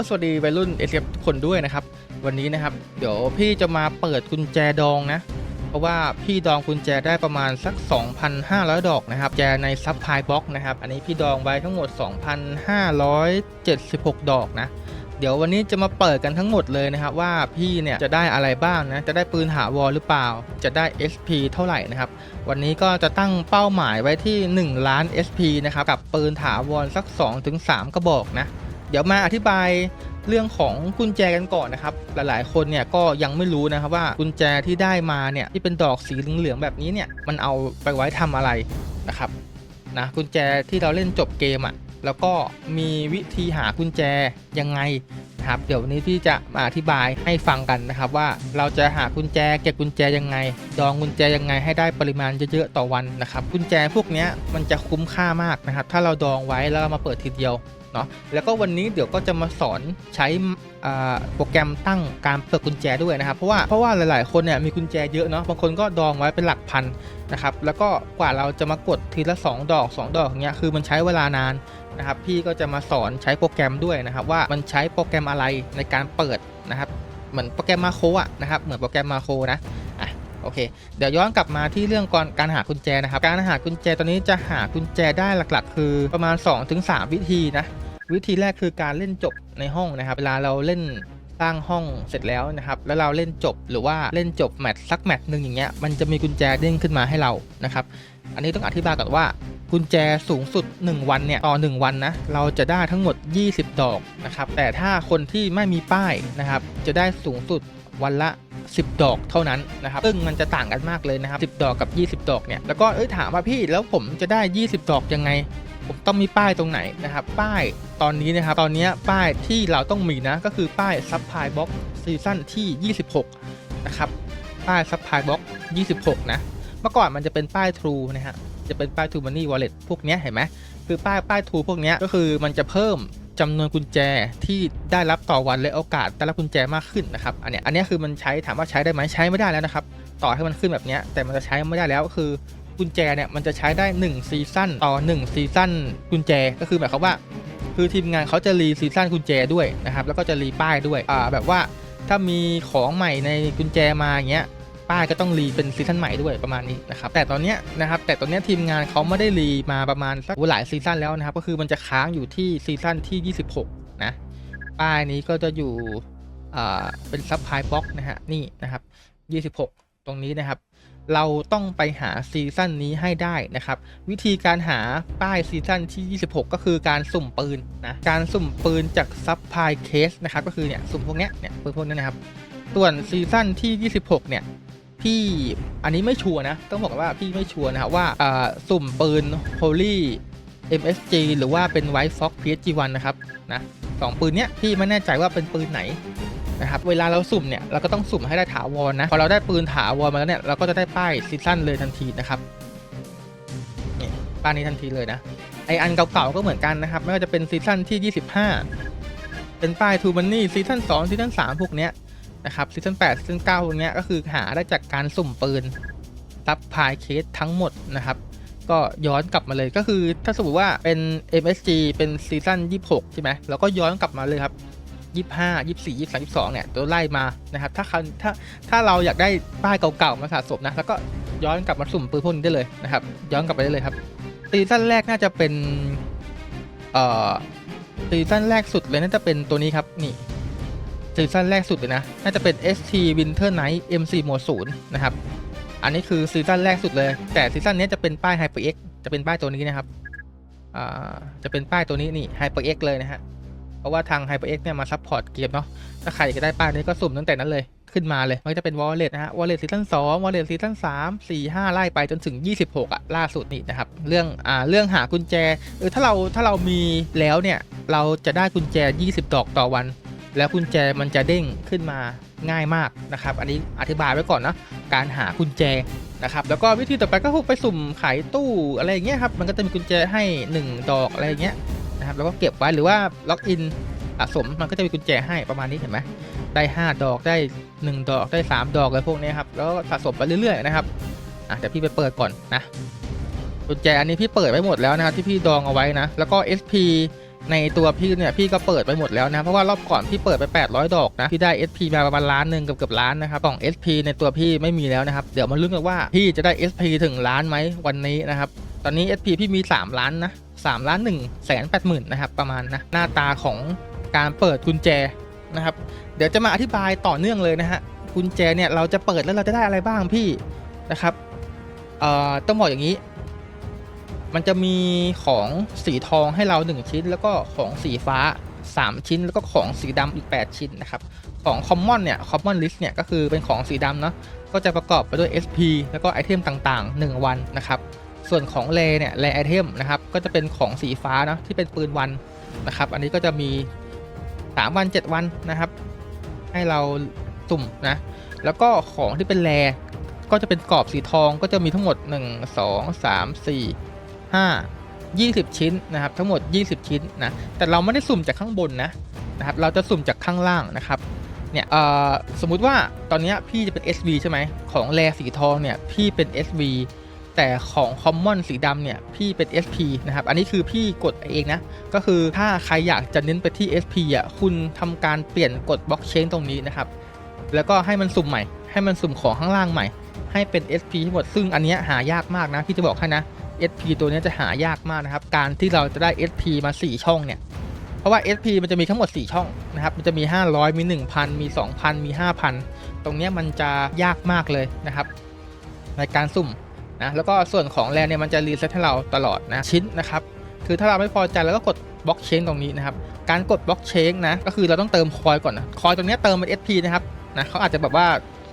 ก็สวัสดีวัยรุ่นเอเทุกคนด้วยนะครับ วันนี้นะครับ เดี๋ยวพี่จะมาเปิดกุญแจดองนะ เพราะว่าพี่ดองกุญแจได้ประมาณสัก 2,500 ดอกนะครับแจในซับพลายบ็อกนะครับ อันนี้พี่ดองไว้ทั้งหมด 2,576 ดอกนะ เดี๋ยววันนี้จะมาเปิดกันทั้งหมดเลยนะครับ ว่าพี่เนี่ยจะได้อะไรบ้างนะ จะได้ปืนหาวอลหรือเปล่า จะได้ SP เท่าไหร่นะครับ วันนี้ก็จะตั้งเป้าหมายไว้ที่ 1 ล้าน SP นะครับ กับปืนถาวรสัก 2-3 กระบอกนะ เดี๋ยวมาอธิบายเรื่องของกุญแจกันก่อนนะครับ หลายๆ คนเนี่ยก็ยังไม่รู้นะครับว่ากุญแจที่ได้มาเนี่ยที่เป็นดอกสีเหลืองๆแบบนี้เนี่ยมันเอาไปไว้ทำอะไรนะครับนะกุญแจที่เราเล่นจบเกมอะ่ะแล้วก็มีวิธีหากุญแจยังไงนะครับเดี๋ยววันนี้พี่จะมาอธิบายให้ฟังกันนะครับ ว่าเราจะหากุญแจเก็บกุญแจยังไง ดองกุญแจยังไงให้ได้ปริมาณเยอะๆต่อวันนะครับกุญแจพวกนี้มันจะคุ้มค่ามากนะครับ ถ้าเราดองไว้แล้วมาเปิดทีเดียว เนาะแล้วก็วันนี้เดี๋ยวก็จะมาสอนใช้โปรแกรมตั้งการเปิดกุญแจด้วยนะครับ เพราะว่าเพราะว่าหลาย ๆ คนเนี่ยมีกุญแจเยอะเนาะบางคนก็ดองไว้เป็นหลักพันนะครับแล้วก็กว่าเราจะมากดทีละ 2 ดอก 2 ดอกอย่างเงี้ยคือมันใช้เวลานานนะครับพี่ก็จะมาสอนใช้โปรแกรมด้วยนะครับ ว่ามันใช้โปรแกรมอะไรในการเปิดนะครับเหมือนโปรแกรมมาโครอะนะครับเหมือนโปรแกรมมาโครนะอะ โอเค เดี๋ยวย้อนกลับมาที่เรื่องก่อนการหากุญแจนะครับ การหากุญแจตอนนี้จะหากุญแจได้หลักๆ คือประมาณ 2-3 วิธีนะ วิธีแรกคือการเล่นจบในห้องนะครับ เวลาเราเล่นสร้างห้องเสร็จแล้วนะครับ แล้วเราเล่นจบหรือว่าเล่นจบแมตช์สักแมตช์หนึ่งอย่างเงี้ย มันจะมีกุญแจเด้งขึ้นมาให้เรานะครับ อันนี้ต้องอธิบายก่อนว่ากุญแจสูงสุด 1 วันเนี่ยต่อ 1 วันนะเราจะได้ทั้งหมด 20 ดอกนะครับแต่ถ้าคนที่ไม่มีป้ายนะครับจะได้สูงสุดวันละ 10 ดอกเท่านั้นนะครับซึ่งมันจะต่างกันมากเลยนะครับ 10 ดอกกับ 20 ดอกเนี่ยแล้วก็เอ้ยถามว่าพี่แล้วผมจะได้ 20 ดอกยังไง ผมต้องมีป้ายตรงไหนนะครับ ป้ายตอนนี้นะครับ ตอนนี้ป้ายที่เราต้องมีนะก็คือป้ายซับพลายบ็อกซีซั่นที่ 26 นะครับ ป้ายซับพลายบ็อก26 นะ เมื่อก่อนมันจะเป็นป้าย True นะฮะจะเป็นป้าย True Money Wallet พวกเนี้ยเห็นไหมคือป้ายป้าย True พวกเนี้ยก็คือมันจะเพิ่ม จำนวนกุญแจที่ได้รับต่อวันและโอกาสได้รับกุญแจมากขึ้นนะครับ อันเนี้ยอันนี้คือมันใช้ถามว่าใช้ได้ไหมใช้ไม่ได้แล้วนะครับ ต่อให้มันขึ้นแบบเนี้ยแต่มันจะใช้ไม่ได้แล้วคือกุญแจเนี่ยมันจะใช้ได้1ซีซั่นต่อ1ซีซั่นกุญแจก็คือหมายความว่า คือทีมงานเขาจะรีซีซั่นกุญแจด้วยนะครับแล้วก็จะรีป้ายด้วยอ่าแบบว่าถ้ามีของใหม่ในกุญแจมาอย่างเงี้ย ป้ายก็ต้องรีเป็นซีซั่นใหม่ด้วยประมาณนี้นะครับแต่ตอนเนี้ยนะครับแต่ตอนเนี้ยทีมงานเขาไม่ได้รีมาประมาณสักหลายซีซั่นแล้วนะครับก็คือมันจะค้างอยู่ที่ซีซั่นที่ 26 นะป้ายนี้ก็จะอยู่อ่าเป็นซับไพลายบ็อกนะฮะนี่นะครับ 26 ตรงนี้นะครับ เราต้องไปหาซีซั่นนี้ให้ได้นะครับ วิธีการหาป้ายซีซั่นที่ 26 ก็คือการสุ่มปืนนะการสุ่มปืนจากซับไพลายเคสนะครับก็คือเนี่ยสุ่มพวกเนี้ยเนี่ยปืนพวกนี้นะครับ ส่วนซีซั่นที่ 26 เนี่ย พี่อันนี้ไม่ชัวร์นะ ต้องบอกว่าพี่ไม่ชัวร์นะครับว่าสุ่มปืน Holy MSG หรือว่าเป็น White Fox PSG1 นะครับนะสองปืนเนี้ยพี่ไม่แน่ใจว่าเป็นปืนไหนนะครับเวลาเราสุ่มเนี่ยเราก็ต้องสุ่มให้ได้ถาวรนะพอเราได้ปืนถาวรมาแล้วเนี่ยเราก็จะได้ป้ายซีซั่นเลยทันทีนะครับนี่ป้ายนี้ทันทีเลยนะไออันเก่าๆก็เหมือนกันนะครับไม่ว่าจะเป็นซีซั่นที่ 25 เป็นป้ายทูมันนี่ซีซั่น2ซีซั่น3พวกเนี้ย นะครับซีซั่น8ซีซั่น9พวกเนี้ยก็คือหาได้จากการสุ่มปืนซับพายเคสทั้งหมดนะครับ ก็ย้อนกลับมาเลยก็คือถ้าสมมติว่าเป็น MSG เป็นซีซั่น26 ใช่ไหมเราก็ย้อนกลับมาเลยครับ25 24 23 22เนี่ยตัวไล่มานะครับถ้าเขาถ้าถ้าเราอยากได้ป้ายเก่าๆมาสะสมนะแล้วก็ย้อนกลับมาสุ่มปืนพวกนี้ได้เลยนะครับ ย้อนกลับไปได้เลยครับซีซั่นแรกน่าจะเป็นเอ่อซีซั่นแรกสุดเลยน่าจะเป็นตัวนี้ครับนี่ ซีซั่นแรกสุดเลยนะ น่าจะเป็น ST Winter Night M4 โหมด0นะครับ อันนี้คือซีซั่นแรกสุดเลย แต่ซีซั่นนี้จะเป็นป้าย HyperX จะเป็นป้ายตัวนี้นะครับ อ่า จะเป็นป้ายตัวนี้นี่ HyperX เลยนะฮะ เพราะว่าทาง HyperX เนี่ยมาซัพพอร์ตเกมเนาะ ถ้าใครอยากจะได้ป้ายนี้ก็สุ่มตั้งแต่นั้นเลย ขึ้นมาเลย มันจะเป็น Wallet นะฮะ Wallet ซีซั่น2 Wallet ซีซั่น3 4 5 ไล่ไปจนถึง 26 อะ ล่าสุดนี่นะครับ เรื่อง อ่า เรื่องหากุญแจ เออ ถ้าเรา ถ้าเรามีแล้วเนี่ย เราจะได้กุญแจ 20 ดอกต่อวัน แล้วกุญแจมันจะเด้งขึ้นมาง่ายมากนะครับ อันนี้อธิบายไว้ก่อนนะการหากุญแจนะครับ แล้วก็วิธีต่อไปก็คือไปสุ่มขายตู้อะไรอย่างเงี้ยครับ มันก็จะมีกุญแจให้ 1 ดอกอะไรอย่างเงี้ยนะครับ แล้วก็เก็บไว้หรือว่าล็อกอินสะสมมันก็จะมีกุญแจให้ประมาณนี้เห็นไหมได้ 5 ดอกได้ 1 ดอกได้ 3 ดอกอะไรพวกนี้ครับ แล้วสะสมไปเรื่อยๆนะครับอะเดี๋ยวพี่ไปเปิดก่อนนะกุญแจอันนี้พี่เปิดไว้หมดแล้วนะครับที่พี่ดองเอาไว้นะ แล้วก็ SP ในตัวพี่เนี่ยพี่ก็เปิดไปหมดแล้วนะเพราะว่ารอบก่อนพี่เปิดไป 800 ดอกนะพี่ได้ SP มาประมาณล้านหนึ่งเกือบเกือบล้านนะครับกล่อง SP ในตัวพี่ไม่มีแล้วนะครับเดี๋ยวมาลุ้นกันว่าพี่จะได้ SP ถึงล้านไหมวันนี้นะครับตอนนี้ SP พี่มี 3 ล้านนะ3ล้าน1แสน8หมื่นนะครับประมาณนะหน้าตาของการเปิดกุญแจนะครับเดี๋ยวจะมาอธิบายต่อเนื่องเลยนะฮะกุญแจเนี่ยเราจะเปิดแล้วเราจะได้อะไรบ้างพี่นะครับเอ่อต้องบอกอย่างนี้ มันจะมีของสีทองให้เรา 1 ชิ้น แล้วก็ของสีฟ้า 3 ชิ้น แล้วก็ของสีดำอีก 8 ชิ้นนะครับของ Common เนี่ย Common List เนี่ยก็คือเป็นของสีดำเนาะก็จะประกอบไปด้วย SP แล้วก็ไอเทมต่างๆ 1 วันนะครับส่วนของเลเนี่ยเลไอเทมนะครับก็จะเป็นของสีฟ้าเนาะที่เป็นปืนวันนะครับอันนี้ก็จะมี 3 วัน 7 วันนะครับ ให้เราสุ่มนะแล้วก็ของที่เป็นแรก็จะเป็นกรอบสีทองก็จะมีทั้งหมด 1 2 3 4 5 20 ชิ้นนะครับทั้งหมด 20 ชิ้นนะแต่เราไม่ได้สุ่มจากข้างบนนะนะครับเราจะสุ่มจากข้างล่างนะครับเนี่ยสมมุติว่าตอนนี้พี่จะเป็น SV ใช่ไหมของแรสีทองเนี่ยพี่เป็น SV แต่ของ Common สีดำเนี่ยพี่เป็น SP นะครับอันนี้คือพี่กดเองนะก็คือถ้าใครอยากจะเน้นไปที่ SP อะคุณทำการเปลี่ยนกดบล็อกเชนตรงนี้นะครับแล้วก็ให้มันสุ่มใหม่ ให้มันสุ่มของข้างล่างใหม่ ให้เป็น SP ทั้งหมดซึ่งอันเนี้ยหายากมากนะพี่จะบอกให้นะ SP ตัวนี้จะหายากมากนะครับ การที่เราจะได้ SP มา 4 ช่องเนี่ย เพราะว่า SP มันจะมีทั้งหมด 4 ช่องนะครับ มันจะมี 500 มี 1,000 มี 2,000 มี 5,000 ตรงนี้มันจะยากมากเลยนะครับ ในการสุ่มนะ แล้วก็ส่วนของแลนเนี่ยมันจะรีเซ็ตให้เราตลอดนะชิ้นนะครับ คือถ้าเราไม่พอใจเราก็กดบล็อกเชนตรงนี้นะครับ การกดบล็อกเชนนะ ก็คือเราต้องเติมคอยก่อนนะ คอยตรงนี้เติมเป็น SP นะครับ นะเขาอาจจะแบบว่า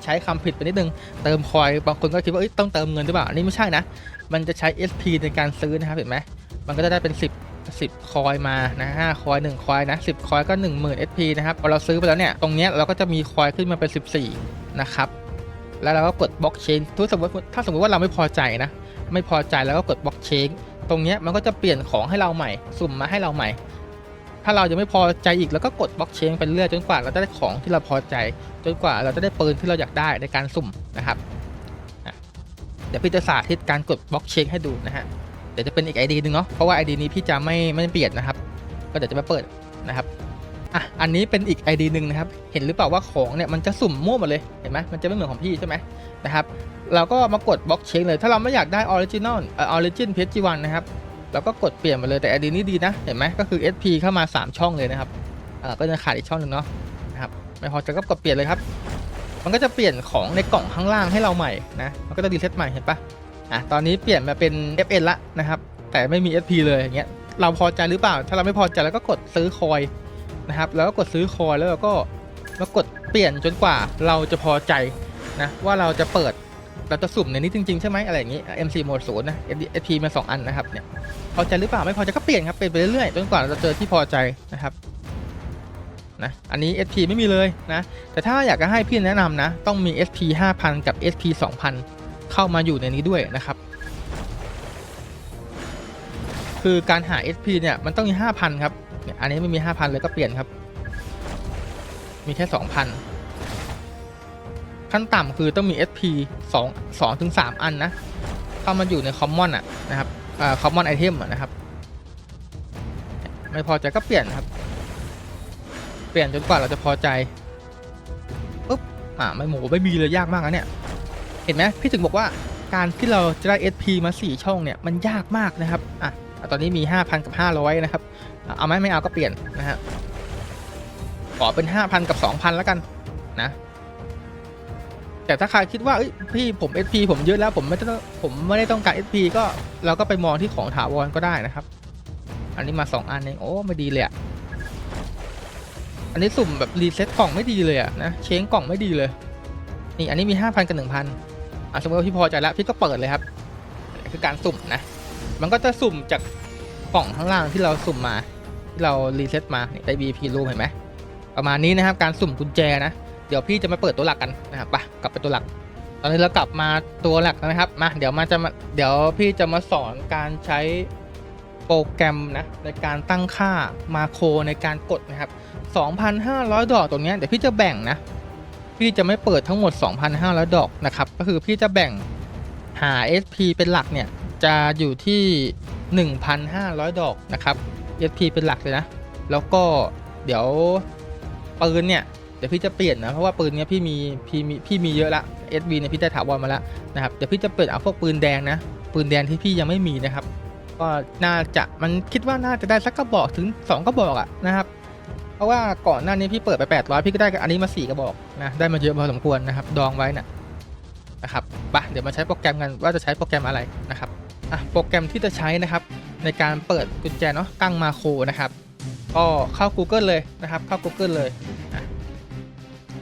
ใช้คำผิดไปนิดนึง เติมคอย บางคนก็คิดว่าต้องเติมเงินหรือเปล่าอันนี้ไม่ใช่นะ มันจะใช้ SP ในการซื้อนะครับเห็นไหมมันก็จะได้เป็น 10 10 คอยมานะ5คอย 1 คอยนะ 10 คอยก็ 10,000 SP นะครับ พอเราซื้อไปแล้วเนี่ย ตรงเนี้ยเราก็จะมีคอยขึ้นมาเป็น 14 นะครับ แล้วเราก็กดบล็อกเชนทุกสมมติถ้าสมมติว่าเราไม่พอใจนะ ไม่พอใจแล้วก็กดบล็อกเชนตรงเนี้ยมันก็จะเปลี่ยนของให้เราใหม่ สุ่มมาให้เราใหม่ ถ้าเรายังไม่พอใจอีกเราก็กดบล็อกเชนไปเรื่อยจนกว่าเราจะได้ของที่เราพอใจ จนกว่าเราจะได้ปืนที่เราอยากได้ในการสุ่มนะครับ เดี๋ยวพี่จะสาธิตการกดบล็อกเชนให้ดูนะฮะเดี๋ยวจะเป็นอีกไอดีหนึ่งเนาะเพราะว่าไอดีนี้พี่จะไม่ไม่เปลี่ยนนะครับ ก็เดี๋ยวจะมาเปิดนะครับอะอันนี้เป็นอีก ID หนึ่งนะครับเห็นหรือเปล่าว่าของเนี่ยมันจะสุ่มมั่วหมดเลยเห็นไหมมันจะไม่เหมือนของพี่ใช่ไหมนะครับเราก็มากดบล็อกเชนเลย ถ้าเราไม่อยากได้ออริจินอลออริจินเพจจีวันนะครับเราก็กดเปลี่ยนไปเลยแต่ ID นี้ดีนะเห็นไหมก็คือ SP เข้ามา 3 ช่องเลยนะครับอ่อก็จะขาดอีกช่องหนึ่งเนาะนะครับไม่พอใจก็กดเปลี่ยนเลยครับ มันก็จะเปลี่ยนของในกล่องข้างล่างให้เราใหม่นะ มันก็จะรีเซ็ตใหม่เห็นปะอะตอนนี้เปลี่ยนมาเป็น FN ละนะครับ แต่ไม่มี SP เลยอย่างเงี้ย เราพอใจหรือเปล่า ถ้าเราไม่พอใจเราก็กดซื้อคอยนะครับ แล้วก็กดซื้อคอยแล้วเราก็มากดเปลี่ยนจนกว่าเราจะพอใจนะว่าเราจะเปิดเราจะสุ่มในนี้จริงๆใช่ไหมอะไรอย่างงี้ MC โหมดศูนย์นะ SP มาสองอันนะครับเนี่ยพอใจหรือเปล่าไม่พอใจก็เปลี่ยนครับเปลี่ยนไปเรื่อยๆจนกว่าเราจะเจอที่พอใจนะครับ นะอันนี้ SP ไม่มีเลยนะแต่ถ้าอยากจะให้พี่แนะนำนะ ต้องมี SP 5,000 กับ SP 2,000 เข้ามาอยู่ในนี้ด้วยนะครับ คือการหา SP เนี่ยมันต้องมี 5,000 ครับอันนี้ไม่มี 5,000 เลยก็เปลี่ยนครับ มีแค่ 2,000 ขั้นต่ำคือต้องมี SP 2 2ถึง3อันนะเข้ามาอยู่ใน Common อะนะครับคอ่า Common Item อะนะครับ ไม่พอใจก็เปลี่ยนครับ ลี่ยนจนกว่าเราจะพอใจปุ๊บอ่าไม่หมูไม่มีเลยยากมากนะเนี่ย เห็นไหมพี่ถึงบอกว่าการที่เราจะได้ SP มา 4 ช่องเนี่ยมันยากมากนะครับอะตอนนี้มี 5,000 กับ 500 นะครับ เอาไหมไม่เอาก็เปลี่ยนนะฮะขอเป็น 5,000 กับ 2,000 แล้วกันนะ แต่ถ้าใครคิดว่าพี่ผม SP ผมเยอะแล้วผมไม่ต้องผมไม่ได้ต้องการ SP ก็เราก็ไปมองที่ของถาวรก็ได้นะครับ อันนี้มา 2 อันเองโอ้ไม่ดีเลยอะ อันนี้สุ่มแบบรีเซ็ตกล่องไม่ดีเลยอะนะเช้งกล่องไม่ดีเลย นี่อันนี้มี 5,000 กับ 1,000อะสมมติว่าพี่พอใจแล้วพี่ก็เปิดเลยครับ คือการสุ่มนะ มันก็จะสุ่มจากกล่องข้างล่างที่เราสุ่มมา ที่เรารีเซ็ตมานี่ได้ BP รูมเห็นไหมประมาณนี้นะครับการสุ่มกุญแจนะ เดี๋ยวพี่จะมาเปิดตัวหลักกันนะครับไปกลับไปตัวหลัก ตอนนี้เรากลับมาตัวหลักนะครับมาเดี๋ยวมาจะมาเดี๋ยวพี่จะมาสอนการใช้ โปรแกรมนะในการตั้งค่ามาโครในการกดนะครับ 2,500 ดอกตรงนี้เดี๋ยวพี่จะแบ่งนะ พี่จะไม่เปิดทั้งหมด 2,500 ดอกนะครับ ก็คือพี่จะแบ่งหา SP เป็นหลักเนี่ย จะอยู่ที่ 1,500 ดอกนะครับ SP เป็นหลักเลยนะ แล้วก็เดี๋ยวปืนเนี่ยเดี๋ยวพี่จะเปลี่ยนนะเพราะว่าปืนเนี้ยพี่มีพี่มีพี่มีเยอะละ SB เนี่ยพี่ได้ถาวรมาแล้วนะครับเดี๋ยวพี่จะเปลี่ยนเอาพวกปืนแดงนะปืนแดงที่พี่ยังไม่มีนะครับ ก็น่าจะมันคิดว่าน่าจะได้สักกระบอกถึง 2 กระบอกอะนะครับ เพราะว่าก่อนหน้านี้พี่เปิดไป 800 พี่ก็ได้อันนี้มา 4 กระบอกนะได้มาเยอะพอสมควรนะครับ ดองไว้นะนะครับไปะเดี๋ยวมาใช้โปรแกรมกันว่าจะใช้โปรแกรมอะไรนะครับอะโปรแกรมที่จะใช้นะครับ ในการเปิดกุญแจเนาะกั้งมาโครนะครับก็เข้า Google เลยนะครับ เข้า Google เลยอะ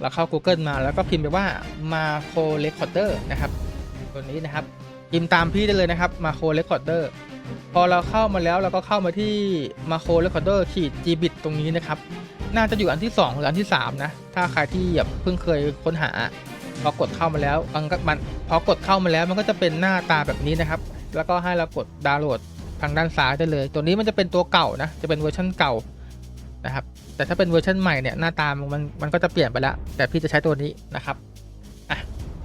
เราเข้า Google มาแล้วก็พิมพ์ไปว่า Macro Recorder นะครับ ตัวนี้นะครับ พิมพ์ตามพี่ได้เลยนะครับ Macro Recorder พอเราเข้ามาแล้วเราก็เข้ามาที่ Macro Recorder ขีด Gbit ตรงนี้นะครับ น่าจะอยู่อันที่ 2 หรืออันที่ 3 นะ ถ้าใครที่แบบเพิ่งเคยค้นหา พอกดเข้ามาแล้วมันก็มันพอกดเข้ามาแล้วมันก็จะเป็นหน้าตาแบบนี้นะครับ แล้วก็ให้เรากดดาวน์โหลดทางด้านซ้ายได้เลย ตัวนี้มันจะเป็นตัวเก่านะ จะเป็นเวอร์ชันเก่านะครับ แต่ถ้าเป็นเวอร์ชันใหม่เนี่ยหน้าตามันมันก็จะเปลี่ยนไปแล้ว แต่พี่จะใช้ตัวนี้นะครับ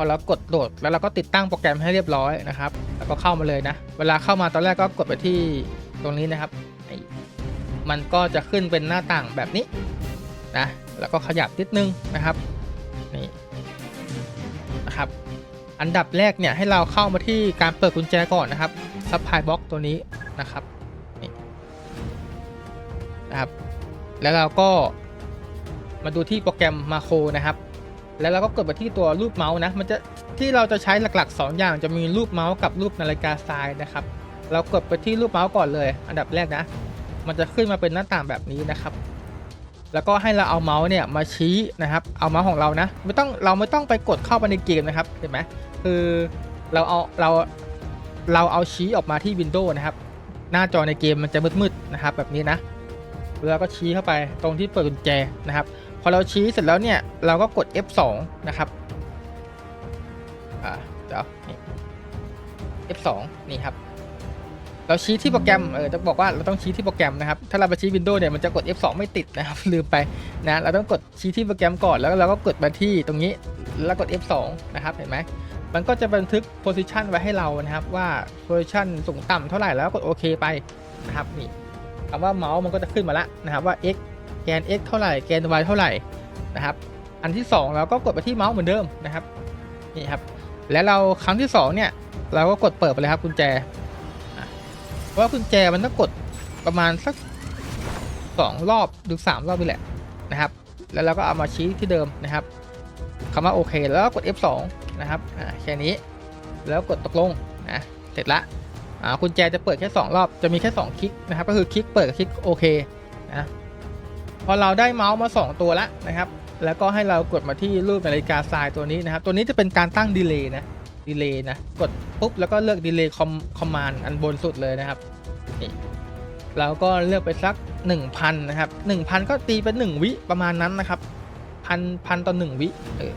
อะพอเรากดโหลดแล้วเราก็ติดตั้งโปรแกรมให้เรียบร้อยนะครับ แล้วก็เข้ามาเลยนะ เวลาเข้ามาตอนแรกก็กดไปที่ตรงนี้นะครับ มันก็จะขึ้นเป็นหน้าต่างแบบนี้นะ แล้วก็ขยับนิดนึงนะครับ นี่นะครับ อันดับแรกเนี่ยให้เราเข้ามาที่การเปิดกุญแจก่อนนะครับซับพลายบ็อกตัวนี้นะครับนี่นะครับ แล้วเราก็มาดูที่โปรแกรมมาโครนะครับ แล้วเราก็กดไปที่ตัวรูปเมาส์นะ มันจะที่เราจะใช้หลักๆ 2 อย่างจะมีรูปเมาส์กับรูปนาฬิกาทรายนะครับ เรากดไปที่รูปเมาส์ก่อนเลย อันดับแรกนะ มันจะขึ้นมาเป็นหน้าต่างแบบนี้นะครับ แล้วก็ให้เราเอาเมาส์เนี่ยมาชี้นะครับ เอาเมาส์ของเรานะ ไม่ต้องเราไม่ต้องไปกดเข้าไปในเกมนะครับ เห็นไหมคือเราเอาเราเราเอาชี้ออกมาที่ Windows นะครับ หน้าจอในเกมมันจะมืดๆนะครับ แบบนี้นะ แล้วก็ชี้เข้าไปตรงที่เปิดกุญแจนะครับ พอเราชี้เสร็จแล้วเนี่ย เราก็กด F2 นะครับ อ่าเดี๋ยวนี่ F2 นี่ครับ เราชี้ที่โปรแกรม เออ จะบอกว่าเราต้องชี้ที่โปรแกรมนะครับ ถ้าเราไปชี้ Windows เนี่ย มันจะกด F2 ไม่ติดนะครับ ลืมไปนะ เราต้องกดชี้ที่โปรแกรมก่อน แล้วเราก็กดมาที่ตรงนี้ แล้วกด F2 นะครับ เห็นไหม มันก็จะบันทึก position ไว้ให้เรานะครับ ว่า position สูงต่ำเท่าไหร่ แล้วกดโอเคไปนะครับ นี่คำว่าเมาส์มันก็จะขึ้นมาแล้วนะครับว่า x แกน x เท่าไหร่แกน y เท่าไหร่นะครับ อันที่ 2 เราก็กดไปที่เมาส์เหมือนเดิมนะครับนี่ครับ แล้วเราครั้งที่2เนี่ยเราก็กดเปิดไปเลยครับกุญแจเพราะว่ากุญแจมันต้องกดประมาณสัก 2 รอบหรือ 3 รอบนี่แหละนะครับ แล้วเราก็เอามาชี้ที่เดิมนะครับคำว่าโอเคแล้วกกด F2 นะครับอ่าแค่นี้แล้วกดตกลงนะเสร็จละอ่ากุญแจจะเปิดแค่ 2 รอบจะมีแค่ 2 คลิกนะครับ ก็คือคลิกเปิดกับคลิกโอเคนะ พอเราได้เมาส์มา 2 ตัวแล้วนะครับ แล้วก็ให้เรากดมาที่รูปนาฬิกาทรายตัวนี้นะครับ ตัวนี้จะเป็นการตั้งดีเลย์นะ ดีเลย์นะ กดปุ๊บแล้วก็เลือกดีเลย์คอมคอมมานด์อันบนสุดเลยนะครับนี่เราก็เลือกไปสัก 1,000 นะครับ 1,000 ก็ตีเป็น 1 วิประมาณนั้นนะครับพันพันต่อ1วิเออ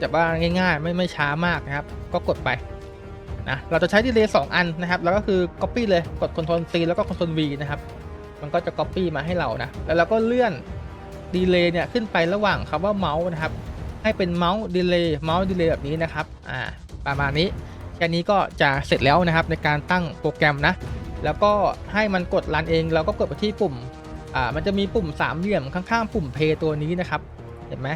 จะว่าง่ายๆ ไม่ไม่ช้ามากนะครับ ก็กดไปนะเราจะใช้ดีเลย์2อันนะครับ แล้วก็คือ Copy เลยกด Ctrl C แล้วก็ Ctrl V นะครับ มันก็จะ Copy มาให้เรานะ แล้วเราก็เลื่อนดีเลย์เนี่ยขึ้นไประหว่างคำว่าเมาส์นะครับ ให้เป็นเมาส์ดีเลย์เมาส์ดีเลย์แบบนี้นะครับ อ่า ประมาณนี้ แค่นี้ก็จะเสร็จแล้วนะครับในการตั้งโปรแกรมนะ แล้วก็ให้มันกดรันเอง เราก็กดไปที่ปุ่ม อ่า มันจะมีปุ่มสามเหลี่ยมข้างๆ ปุ่ม Play ตัวนี้นะครับ เห็นไหม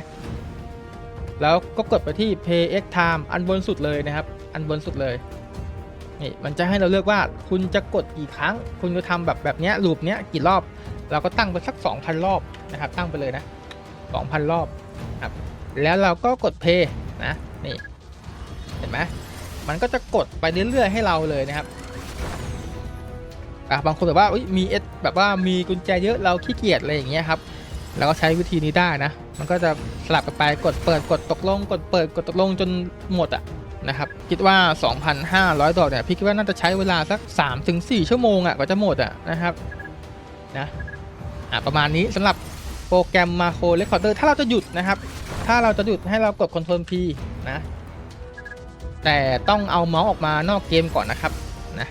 แล้วก็กดไปที่ Pay X Time อันบนสุดเลยนะครับ อันบนสุดเลย นี่มันจะให้เราเลือกว่าคุณจะกดกี่ครั้ง คุณจะทำแบบแบบเนี้ยลูปเนี้ยกี่รอบ เราก็ตั้งไปสัก 2,000 รอบนะครับ ตั้งไปเลยนะ 2,000 รอบครับ แล้วเราก็กด Pay นะ นี่ เห็นไหมมันก็จะกดไปเรื่อยๆให้เราเลยนะครับอะบางคนแบบว่ามีเอสแบบว่ามีกุญแจเยอะเราขี้เกียจอะไรอย่างเงี้ยครับเราก็ใช้วิธีนี้ได้นะ มันก็จะสลับกันไปกดเปิดกดตกลง กดเปิดกดตกลงจนหมดอะ นะครับ คิดว่า 2,500 ดอกเนี่ยพี่คิดว่าน่าจะใช้เวลาสัก 3-4 ชั่วโมงอะกว่าจะหมดอะนะครับนะอะประมาณนี้สำหรับโปรแกรมมาโครเรคคอร์เดอร์ถ้าเราจะหยุดนะครับ ถ้าเราจะหยุดให้เรากด Ctrl P นะ แต่ต้องเอาเมาส์ออกมานอกเกมก่อนนะครับนะ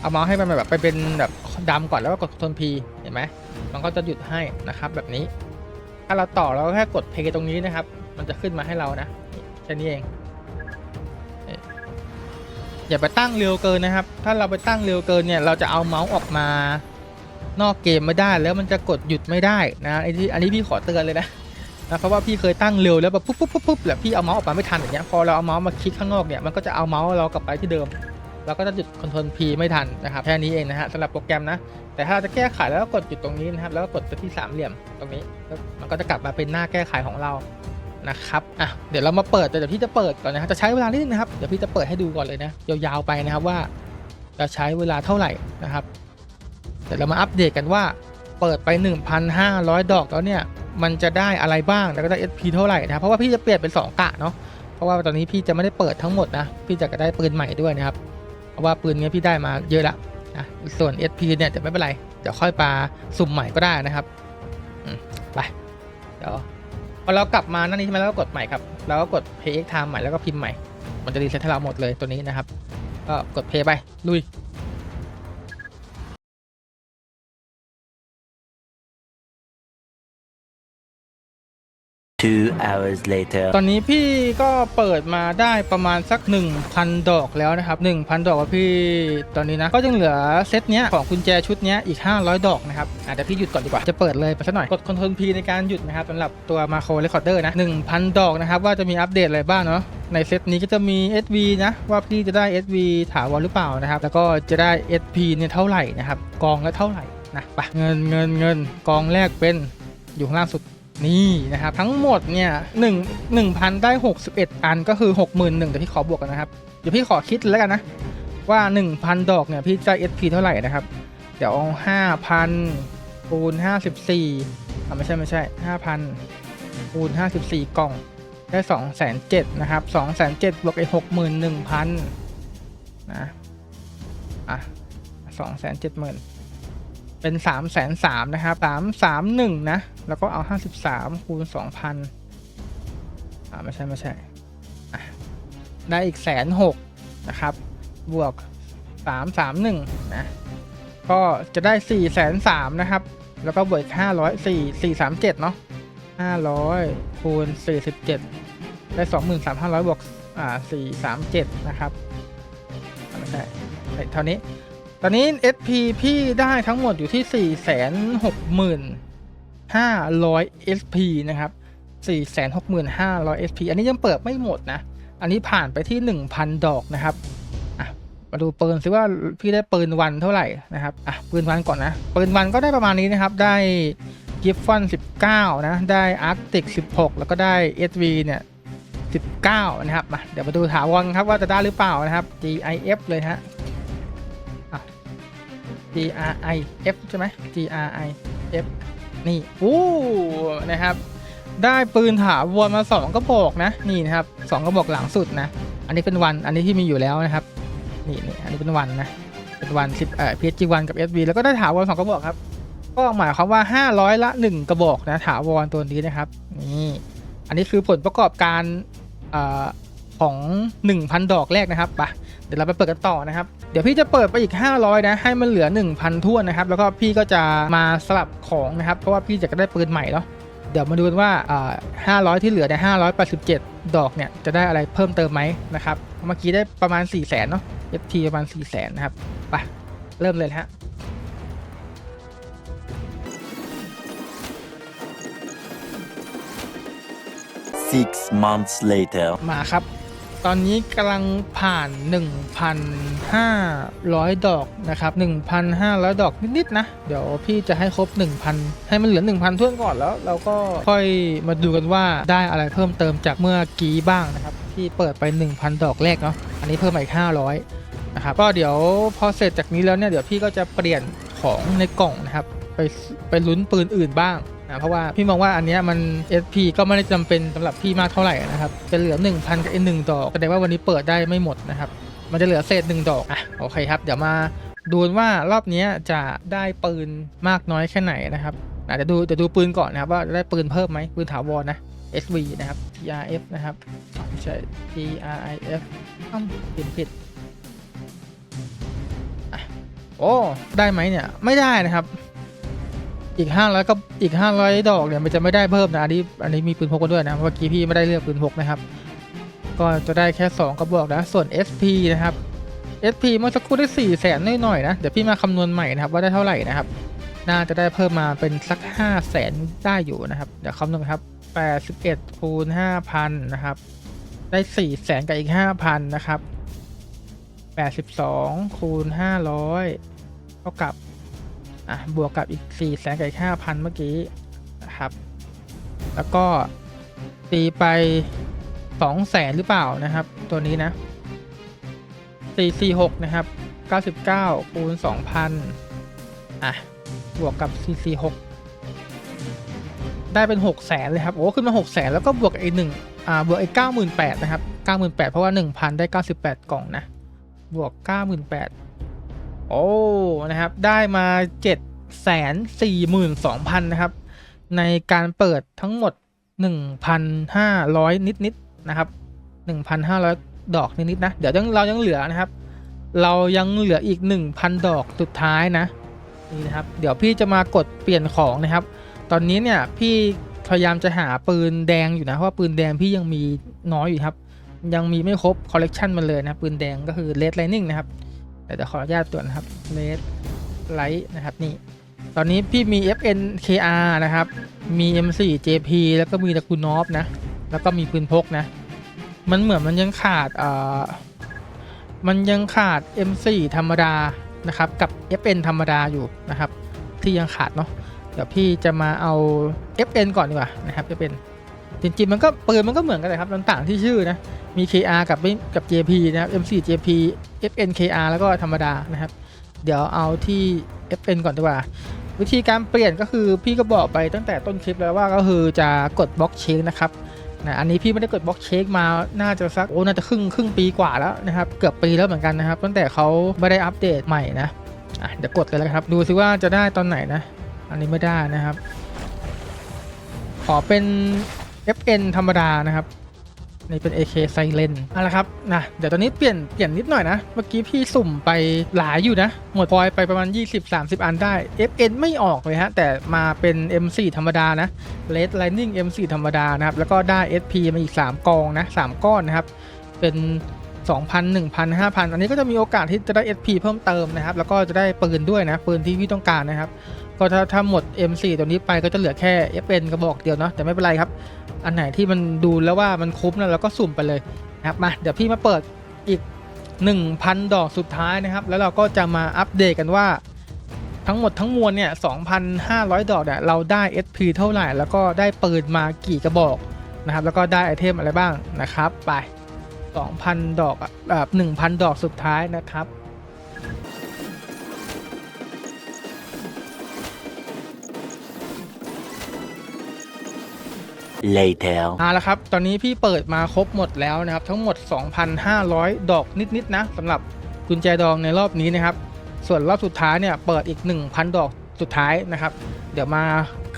เอาเมาส์ให้มันแบบไปเป็นแบบดำก่อนแล้วก็กด Ctrl P เห็นไหมมันก็จะหยุดให้นะครับแบบนี้ ถ้าเราต่อเราก็แค่กดเพลย์ตรงนี้นะครับ มันจะขึ้นมาให้เรานะแค่นี้เอง อย่าไปตั้งเร็วเกินนะครับ ถ้าเราไปตั้งเร็วเกินเนี่ยเราจะเอาเมาส์ออกมานอกเกมไม่ได้แล้วมันจะกดหยุดไม่ได้นะไอ้ที่อันนี้พี่ขอเตือนเลยนะนะเพราะว่าพี่เคยตั้งเร็วแล้วแบบปุ๊บปุ๊บปุ๊บปุ๊บแล้วพี่เอาเมาส์ออกมาไม่ทันอย่างเงี้ยพอเราเอาเมาส์มาคลิกข้างนอกเนี่ยมันก็จะเอาเมาส์เรากลับไปที่เดิมเราก็จะหยุดคอนโทรล P ไม่ทันนะครับแค่นี้เองนะฮะสำหรับโปรแกรมนะ แต่ถ้าจะแก้ไขแล้วก็กดจุดตรงนี้นะครับแล้วก็กดไปที่สามเหลี่ยมตรงนี้มันก็จะกลับมาเป็นหน้าแก้ไขของเรา นะครับอะเดี๋ยวเรามาเปิดแต่เดี๋ยวพี่จะเปิดก่อนนะครับจะใช้เวลานิดนึงนะครับเดี๋ยวพี่จะเปิดให้ดูก่อนเลยนะยาวๆไปนะครับว่า จะใช้เวลาเท่าไหร่นะครับเดี๋ยวเรามาอัปเดตกันว่า เปิดไป 1,500 ดอกแล้วเนี่ยมันจะได้อะไรบ้างแล้วก็ได้ SP เท่าไหร่นะครับเพราะว่าพี่จะเปลี่ยนเป็น 2 กะเนาะเพราะว่าตอนนี้พี่จะไม่ได้เปิดทั้งหมดนะพี่จะได้ปืนใหม่ด้วยนะครับเพราะว่าปืนเนี้ยพี่ได้มาเยอะละนะส่วน SP เนี่ยจะไม่เป็นไรเดี๋ยวค่อยปาสุ่มใหม่ก็ได้นะครับไปเดี๋ยว พอเรากลับมานั่นนี่ใช่ไหมแล้วก็กดใหม่ครับแล้วก็กด Pay X Time ใหม่แล้วก็พิมพ์ใหม่ มันจะรีเซ็ตให้เราหมดเลยตัวนี้นะครับ ก็กด Pay ไปลุย Two hours later. ตอนนี้พี่ก็เปิดมาได้ประมาณสัก 1,000 ดอกแล้วนะครับ 1,000 ดอกว่าพี่ตอนนี้นะ ก็ยังเหลือเซตเนี้ยของกุญแจชุดเนี้ยอีก 500 ดอกนะครับอาจจะเดี๋ยวพี่หยุดก่อนดีกว่า จะเปิดเลยไปสักหน่อย กด Ctrl P ในการหยุดนะครับสำหรับตัวมาโครเรคคอร์เดอร์นะ 1,000 ดอกนะครับ ว่าจะมีอัปเดตอะไรบ้างเนาะในเซตนี้ก็จะมี SV นะ ว่าพี่จะได้ SV ถาวรหรือเปล่านะครับ แล้วก็จะได้ SP เนี่ยเท่าไหร่นะครับ กองละเท่าไหร่นะไปเงินเงินเงินกองแรกเป็นอยู่ข้างล่างสุด นี่นะครับ ทั้งหมดเนี่ยหนึ่งหนึ่งพันได้หกสิบเอ็ดอันก็คือหกหมื่นหนึ่งแต่พี่ขอบวกกันนะครับ เดี๋ยวพี่ขอคิดแล้วกันนะ ว่าหนึ่งพันดอกเนี่ยพี่จะ SP เท่าไหร่นะครับ เดี๋ยวห้าพันคูณห้าสิบสี่อ่าไม่ใช่ไม่ใช่ห้าพันคูณห้าสิบสี่กล่อง ได้สองแสนเจ็ดนะครับสองแสนเจ็ดบวกไอ้หกหมื่นหนึ่งพันนะอะสองแสนเจ็ดหมื่น เป็นสามแสนสามนะครับสามสามหนึ่งนะ แล้วก็เอาห้าสิบสามคูณสองพันอ่าไม่ใช่ไม่ใช่ ได้อีกแสนหกนะครับ บวกสามสามหนึ่งนะ ก็จะได้สี่แสนสามนะครับ แล้วก็บวกห้าร้อยสี่สี่สามเจ็ดเนาะห้าร้อยคูณสี่สิบเจ็ดได้สองหมื่นสามพันร้อยบวกอ่าสี่สามเจ็ดนะครับไม่ใช่เท่านี้ ตอนนี้ SP พี่ได้ทั้งหมดอยู่ที่ 4 6 500 SP นะครับ 465,000 SP อันนี้ยังเปิดไม่หมดนะ อันนี้ผ่านไปที่ 1,000 ดอกนะครับมาดูปืนซิว่าพี่ได้ปืนวันเท่าไหร่นะครับ อะปืนวันก่อนนะ ปืนวันก็ได้ประมาณนี้นะครับ ได้กิฟฟอน19 นะ ได้อาร์กติก 16 แล้วก็ได้ SV เนี่ย19 นะครับ มาเดี๋ยวมาดูถาวรครับว่าจะได้หรือเปล่านะครับ GIF เลยฮะ R I F ใช่ไหม G R I F นี่อู้นะครับ ได้ปืนถาวรมา 2 กระบอกนะ นี่นะครับสองกระบอกหลังสุดนะ อันนี้เป็นวัน อันนี้ที่มีอยู่แล้วนะครับ นี่นี่อันนี้เป็นวันนะ เป็นวันสิบเอ่อ PSG วันกับ SV แล้วก็ได้ถาวรสองกระบอกครับ ก็หมายความว่า 500 ละ 1 กระบอกนะ ถาวรตัวนี้นะครับ นี่ อันนี้คือผลประกอบการ เอ่อ ของ 1,000 ดอกแรกนะครับไป เดี๋ยวเราไปเปิดกันต่อนะครับ เดี๋ยวพี่จะเปิดไปอีก 500 นะ ให้มันเหลือ 1,000ทั่วนนะครับ แล้วก็พี่ก็จะมาสลับของนะครับ เพราะว่าพี่จะได้ปืนใหม่เนาะเดี๋ยวมาดูกันว่าอ่า 500 ที่เหลือใน587 ดอกเนี่ย จะได้อะไรเพิ่มเติมไหมนะครับ เมื่อกี้ได้ประมาณ 4 0 0 0 0นเนาะ FT ประมาณ 4 0 0 0 0นนะครับ ไป เริ่มเลยนะฮะ Six months later. มาครับ ตอนนี้กำลังผ่าน 1,500 ดอกนะครับ 1,500 ดอกนิดๆนะ เดี๋ยวพี่จะให้ครบ 1,000 ให้มันเหลือ 1,000ท่วนก่อนแล้ว เราก็ค่อยมาดูกันว่าได้อะไรเพิ่มเติมจากเมื่อกี้บ้างนะครับ ที่เปิดไป 1,000 ดอกแรกเนาะอันนี้เพิ่มมาอีก 500นะครับก็เดี๋ยวพอเสร็จจากนี้แล้วเนี่ยเดี๋ยวพี่ก็จะเปลี่ยนของในกล่องนะครับ ไปไปลุ้นปืนอื่นบ้าง นะเพราะว่าพี่มองว่าอันเนี้ยมัน SP ก็ไม่ได้จำเป็นสำหรับพี่มากเท่าไหร่นะครับจะเหลือ 1,000กับอีกหนึ่งดอกแสดงว่าวันนี้เปิดได้ไม่หมดนะครับมันจะเหลือเศษหนึ่งดอกอะโอเคครับ เดี๋ยวมาดูว่ารอบนี้จะได้ปืนมากน้อยแค่ไหนนะครับอะเดี๋ยวดูเดี๋ยวดูปืนก่อนนะครับว่าได้ปืนเพิ่มไหมปืนถาวรนะ SV นะครับ TRF นะครับไม่ใช่ TRIF อ้าวพิมพ์ผิดอะโอ้ ได้ไหมเนี่ย ไม่ได้นะครับ อีก500ก็อีก500ดอกเนี่ยมันจะไม่ได้เพิ่มนะอันนี้อันนี้มีปืนพกกันด้วยนะเมื่อกี้พี่ไม่ได้เลือกปืนพกนะครับก็จะได้แค่ 2กระบอกนะส่วน SP นะครับ SP เมื่อสักครู่ได้4แสนหน่อยๆนะเดี๋ยวพี่มาคำนวณใหม่นะครับว่าได้เท่าไหร่นะครับ น่าจะได้เพิ่มมาเป็นสัก5 0 0แสนได้อยู่นะครับเดี๋ยวคำนวณครับ81คูณ5,000นะครับ ได้4 0 0แสนกับอีก5,000นะครับ82คูณ500เท่ากับ อะบวกกับอีก4 0 0แสนกับอีก5,000เมื่อกี้นะครับ แล้วก็ตีไป2 0 0แสนหรือเปล่านะครับ ตัวนี้นะ446นะครับ99คูณ2,000อะบวกกับ446ได้เป็น6 0แสนเลยครับโอ้ขึ้นมา6 0แสนแล้วก็บวกอีกหนึ่งอ่าบวกอีก98,000นะครับ98,000เพราะว่า1,000ได้98กล่องนะบวก98,000 โอ้นะครับได้มา 742,000 นะครับ ในการเปิดทั้งหมด 1,500 นิดๆนะครับ 1,500 ดอกนิดๆนะ เดี๋ยวยังเรายังเหลือนะครับ เรายังเหลืออีก 1,000 ดอกสุดท้ายนะนี่นะครับ เดี๋ยวพี่จะมากดเปลี่ยนของนะครับ ตอนนี้เนี่ยพี่พยายามจะหาปืนแดงอยู่นะเพราะว่าปืนแดงพี่ยังมีน้อยอยู่ครับ ยังมีไม่ครบคอลเลกชันมันเลยนะปืนแดงก็คือเลดไลนิ่งนะครับ เดี๋ยวเดี๋ยวขออนุญาตตรวจนะครับเลดไลท์นะครับนี่ ตอนนี้พี่มี FNKR นะครับ มี M4 JP แล้วก็มีตะกูนอฟนะ แล้วก็มีปืนพกนะ มันเหมือนมันยังขาดเอ่อมันยังขาด M4 ธรรมดานะครับ กับ FN ธรรมดาอยู่นะครับ ที่ยังขาดเนาะเดี๋ยวพี่จะมาเอา FN ก่อนดีกว่านะครับ FN จริงๆมันก็ปืนมันก็เหมือนกันเลยครับมันต่างที่ชื่อนะมี KR กับไม่กับ JP นะครับ M4 JP FN KR แล้วก็ธรรมดานะครับ เดี๋ยวเอาที่ FN ก่อนดีกว่า วิธีการเปลี่ยนก็คือพี่ก็บอกไปตั้งแต่ต้นคลิปแล้วว่าก็คือจะกดบล็อกเชคนะครับนะอันนี้พี่ไม่ได้กดบล็อกเชคมา น่าจะสักโอ้น่าจะครึ่งครึ่งปีกว่าแล้วนะครับ เกือบปีแล้วเหมือนกันนะครับ ตั้งแต่เขาไม่ได้อัปเดตใหม่นะอะเดี๋ยวกดเลยแล้วครับ ดูซิว่าจะได้ตอนไหนนะ อันนี้ไม่ได้นะครับ ขอเป็น FN ธรรมดานะครับนี่เป็น AK s i l e n เอาละครับนะเดี๋ยวตอนนี้เปลี่ยนเปลี่ยนนิดหน่อยนะ เมื่อกี้พี่สุ่มไปหลายอยู่นะ หมดพอยไปประมาณ 20-30 อันได้ FN ไม่ออกเลยฮะ แต่มาเป็น M4 ธรรมดานะ Red Lightning M4 ธรรมดานะครับ แล้วก็ได้ SP มาอีก 3 กองนะ 3 ก้อนนะครับ เป็น 2,000 1,000 5,000 อันนี้ก็จะมีโอกาสที่จะได้ SP เพิ่มเติมนะครับ แล้วก็จะได้ปืนด้วยนะ ปืนที่พี่ต้องการนะครับ ก็ถ้าถ้าหมด M4 ตัวนี้ไปก็จะเหลือแค่ FN กระบอกเดียวเนาะแต่ไม่เป็นไรครับ อันไหนที่มันดูแล้วว่ามันคุ้มนะเราก็สุ่มไปเลยนะครับมาเดี๋ยวพี่มาเปิดอีก 1,000 ดอกสุดท้ายนะครับ แล้วเราก็จะมาอัปเดตกันว่า ทั้งหมดทั้งมวลเนี่ย 2,500 ดอกเนี่ยเราได้ SP เท่าไหร่ แล้วก็ได้ปืนมากี่กระบอกนะครับ แล้วก็ได้ไอเทมอะไรบ้างนะครับ ไป 2,000 ดอกอะแบบ1,000ดอกสุดท้ายนะครับ Later. เอาละครับ ตอนนี้พี่เปิดมาครบหมดแล้วนะครับ ทั้งหมด 2,500 ดอกนิดๆนะสำหรับกุญแจดองในรอบนี้นะครับ ส่วนรอบสุดท้ายเนี่ยเปิดอีก 1,000 ดอกสุดท้ายนะครับ เดี๋ยวมา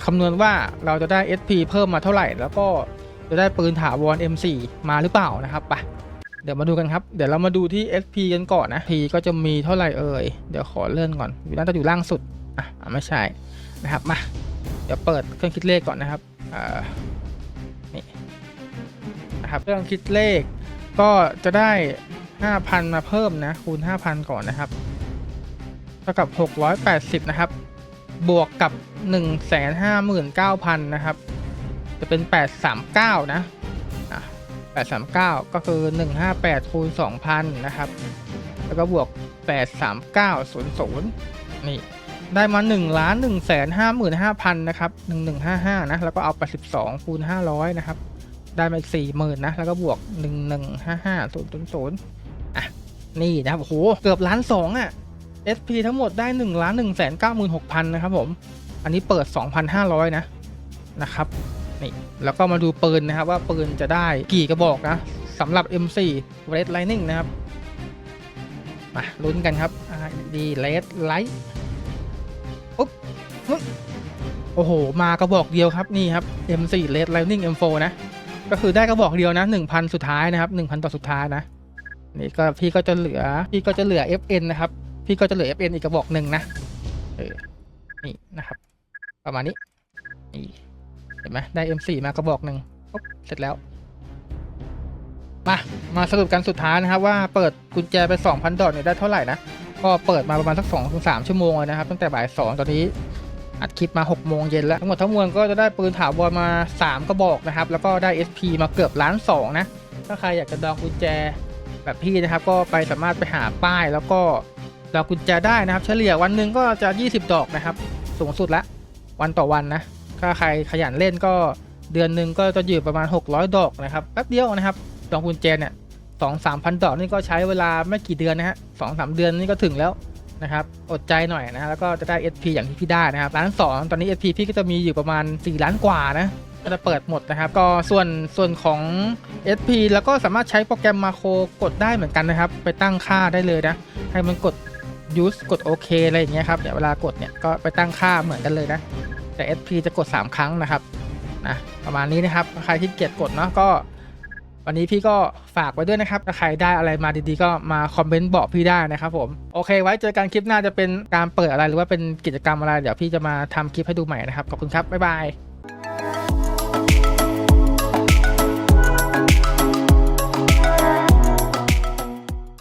คำนวณว่าเราจะได้ SP เพิ่มมาเท่าไหร่ แล้วก็จะได้ปืนถาวร M4 มาหรือเปล่านะครับไปเดี๋ยวมาดูกันครับ เดี๋ยวเรามาดูที่ SP กันก่อนนะ P ก็จะมีเท่าไหร่เอ่ย เดี๋ยวขอเลื่อนก่อนอยู่น่าจะอยู่ล่างสุดอะอะ ไม่ใช่นะครับ มา เดี๋ยวเปิดเครื่องคิดเลขก่อนนะครับอ่า นะครับเครื่องคิดเลขก็จะได้ 5,000 มาเพิ่มนะ คูณ 5,000 ก่อนนะครับ เท่ากับ 680 นะครับ บวกกับ 159,000 นะครับ จะเป็น 839 นะ839 ก็คือ 158 คูณ 2,000 นะครับ แล้วก็บวก 83900 นี่ ได้มา 1 1แสน55,000 นะครับ 1155 นะ แล้วก็เอา82คูณ500 นะครับ ได้มาอีกสี่หมื่นนะ แล้วก็บวกหนึ่งหนึ่งห้าห้าศูนย์ศูนย์ศูนย์อะ นี่นะครับโอ้โห เกือบล้านสองอะ SP ทั้งหมดได้หนึ่งล้านหนึ่งแสนเก้าหมื่นหกพันนะครับผม อันนี้เปิดสองพันห้าร้อยนะ นะครับ นี่ แล้วก็มาดูปืนนะครับว่าปืนจะได้กี่กระบอกนะสำหรับ M4 Red Lightning นะครับ มาลุ้นกันครับดีเลดไลท์ปุ๊บโอ้โห มากระบอกเดียวครับ นี่ครับ M4 Red Lightning M4 นะ ก็คือได้กระบอกเดียวนะหนึ่งพันสุดท้ายนะครับหนึ่งพันต่อสุดท้ายนะนี่ก็พี่ก็จะเหลือพี่ก็จะเหลือ FN นะครับ พี่ก็จะเหลือ FN อีกกระบอกหนึ่งนะเออนี่นะครับ ประมาณนี้นี่เห็นไหมได้ M4 มากระบอกหนึ่งเสร็จแล้วมามาสรุปกันสุดท้ายนะครับว่าเปิดกุญแจไป 2,000 ดอกเนี่ยได้เท่าไหร่นะก็เปิดมาประมาณสัก2-3ชั่วโมงเลยนะครับ ตั้งแต่บ่าย2ตอนนี้ อัดคลิปมา 6 โมงเย็นแล้ว ทั้งหมดทั้งมวลก็จะได้ปืนถาวรมา 3 กระบอกนะครับ แล้วก็ได้ SP มาเกือบล้านสองนะ ถ้าใครอยากจะดองกุญแจแบบพี่นะครับ ก็ไปสามารถไปหาป้ายแล้วก็ดองกุญแจได้นะครับ เฉลี่ยวันหนึ่งก็จะ 20 ดอกนะครับ สูงสุดละ วันต่อวันนะ ถ้าใครขยันเล่นก็เดือนหนึ่งก็จะอยู่ประมาณ 600 ดอกนะครับ แป๊บเดียวนะครับ ดองกุญแจเนี่ยสองสามพันดอกนี่ก็ใช้เวลาไม่กี่เดือนนะฮะสองสามเดือนนี่ก็ถึงแล้ว นะครับ อดใจหน่อยนะแล้วก็จะได้ SP อย่างที่พี่ได้นะครับล้านสองตอนนี้ SP พี่ก็จะมีอยู่ประมาณ 4 ล้านกว่านะก็จะเปิดหมดนะครับ ก็ส่วนส่วนของ SP แล้วก็สามารถใช้โปรแกรมมาโครกดได้เหมือนกันนะครับ ไปตั้งค่าได้เลยนะ ให้มันกด use กดโอเคอะไรอย่างเงี้ยครับเดี๋ยวเวลากดเนี่ยก็ไปตั้งค่าเหมือนกันเลยนะแต่ SP จะกด 3 ครั้งนะครับนะประมาณนี้นะครับใครที่เกียจกดเนาะก็ วันนี้พี่ก็ฝากไว้ด้วยนะครับถ้าใครได้อะไรมาดีๆ ก็มาคอมเมนต์บอกพี่ได้นะครับผมโอเค ไว้เจอกันคลิปหน้าจะเป็นการเปิดอะไรหรือว่าเป็นกิจกรรมอะไร เดี๋ยวพี่จะมาทำคลิปให้ดูใหม่นะครับขอบคุณครับบ๊ายบาย